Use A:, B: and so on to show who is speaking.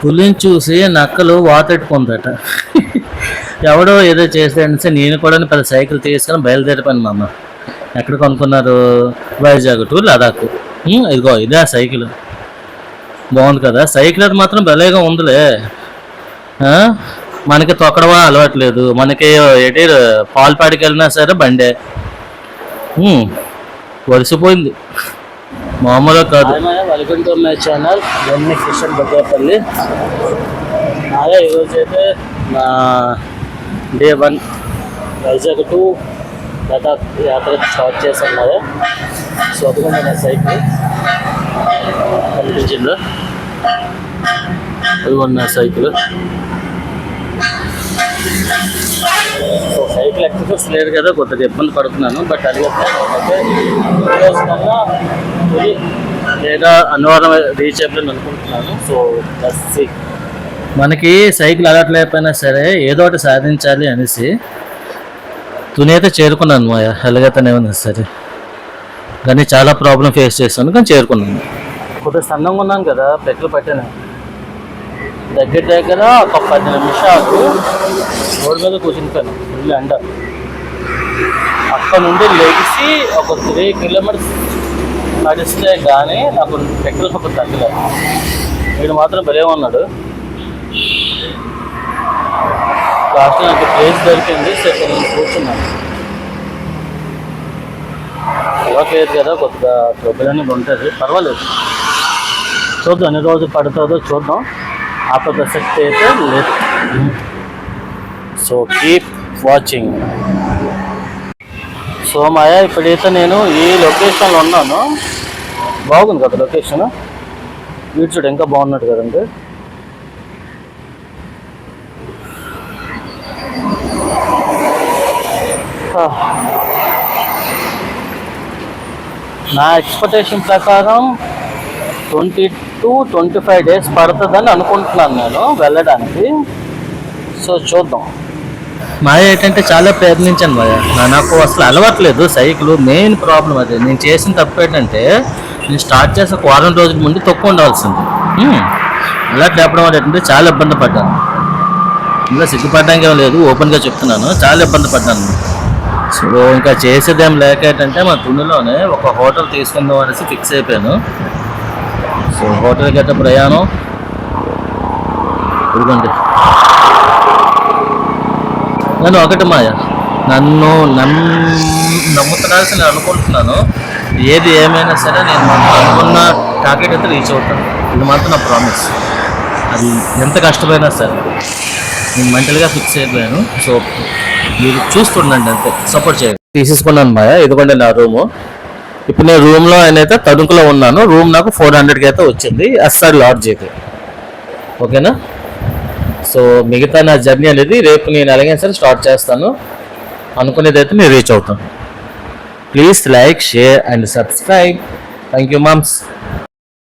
A: పులిని చూసి నక్కలు వాతెట్టుకుందట. ఎవడో ఏదో చేస్తే నేను కూడా పెద్ద సైకిల్ తీసుకొని బయలుదేరిపోయాను మా అమ్మ ఎక్కడ కొనుక్కున్నారు? వైజాగ్ టు లదాఖ్ ఇదిగో ఇదే ఆ సైకిల్. బాగుంది కదా? సైకిల్ అది మాత్రం భలేగా ఉందిలే. మనకి తొక్కడవా అలవాట్లేదు. మనకి ఎటు పాలపాడికి వెళ్ళినా సరే బండే. వరిసిపోయింది. మామూలుగా కాదు. Welcome to my channel. ఎన్ని కిషన్ బగ్గపల్లి. అదే ఈరోజు అయితే నా day one Vizag to Ladakh యాత్ర స్టార్ట్ చేశాను కదా సో అదిగోండి నా సైకిల్. కనిపించిందా? అదిగోండి నా సైకిల్. సో సైకిల్ ఎక్సర్సైజ్ లేదు కదా కొద్దిగా ఇబ్బంది పడుతున్నాను బట్ అది లేదా అన్నవరం రీచ్ అయిపోయింది అనుకుంటున్నాను. సో దట్స్ మనకి సైకిల్ అలవాట్లేకపోయినా సరే ఏదో ఒకటి సాధించాలి అనేసి తునైతే చేరుకున్నాను మా ఎలాగైతేనే ఉంది సరే. కానీ చాలా ప్రాబ్లం ఫేస్ చేస్తాను కానీ చేరుకున్నాను. కొద్దిగా సన్నంగా ఉన్నాను కదా పెట్లు పట్టాను. దగ్గర దగ్గర ఒక పది నిమిషాలు రోడ్డు మీద కూర్చుంటాను ఫుల్ ఎండ. అక్కడ నుండి లెగిసి ఒక త్రీ కిలోమీటర్స్ నడిస్తే కానీ నాకు టెక్నిక్ ఒక తగ్గలేదు. వీడు మాత్రం భలే ఉన్నాడు. లాస్ట్ నాకు ప్లేస్ దొరికింది సరే నేను కూర్చున్నాను. అలవాట్లేదు కదా కొద్దిగా ట్రబుల్ అనేది ఉంటుంది. పర్వాలేదు. చూద్దాం ఎన్ని రోజులు పడుతుందో చూద్దాం. ఆ ప్రసక్తి అయితే లేదు. సో కీప్ వాచింగ్ సో మాయా ఇప్పుడైతే నేను ఈ లొకేషన్లో ఉన్నాను. బాగుంది కదా లొకేషన్ వీడు చూడు ఇంకా బాగున్నట్టు కదండి. Ah. నా ఎక్స్పెక్టేషన్ ప్రకారం twenty to twenty five days పడుతుందని అనుకుంటున్నాను నేను వెళ్ళడానికి. సో చూద్దాం. మాయ ఏంటంటే చాలా ప్రయత్నించాను మాయ. నాకు అసలు అలవాట్లేదు సైకిల్. మెయిన్ ప్రాబ్లం అది. నేను చేసిన తప్పు ఏంటంటే నేను స్టార్ట్ చేసే ఒక వారం రోజుల ముందు తక్కువ ఉండాల్సింది. అలా అలవాటు లేపడం వల్ల ఏంటంటే చాలా ఇబ్బంది పడ్డాను. ఇంకా సిగ్గుపడడానికి ఏం లేదు ఓపెన్గా చెప్తున్నాను. చాలా ఇబ్బంది పడ్డాను. సో ఇంకా చేసేదేం లేక ఏంటంటే మా తునిలోనే ఒక హోటల్ తీసుకుందాం అనేసి ఫిక్స్ అయిపోయాను. సో హోటల్కి అయితే ప్రయాణం. ఇదిగోండి. నేను ఒకటి మాయ. నన్ను నన్ను నేను అనుకుంటున్నాను. ఏది ఏమైనా సరే నేను అనుకున్న టార్గెట్ అయితే రీచ్ అవుతాను. ఇది మాత్రం నా ప్రామిస్ అది ఎంత కష్టమైనా సరే. నేను మెంటల్గా ఫిక్స్ అయిపోయాను. సో మీరు చూస్తుండండి అంతే. సపోర్ట్ చేయండి. తీసేసుకున్నాను మాయ. ఇదిగోండి నా రూము ఇప్పుడు నేను రూమ్లో అయితే తణుకులో ఉన్నాను. రూమ్ నాకు ఫోర్ హండ్రెడ్కి అయితే వచ్చింది. ఎస్ఆర్ లాడ్జ్ అయితే ఓకేనా సో మిగతా నా జర్నీ అనేది రేపు నేను ఎలాగైనా సరే స్టార్ట్ చేస్తాను. అనుకునేది అయితే నేను రీచ్ అవుతాను please like share and subscribe. Thank you ma'ams.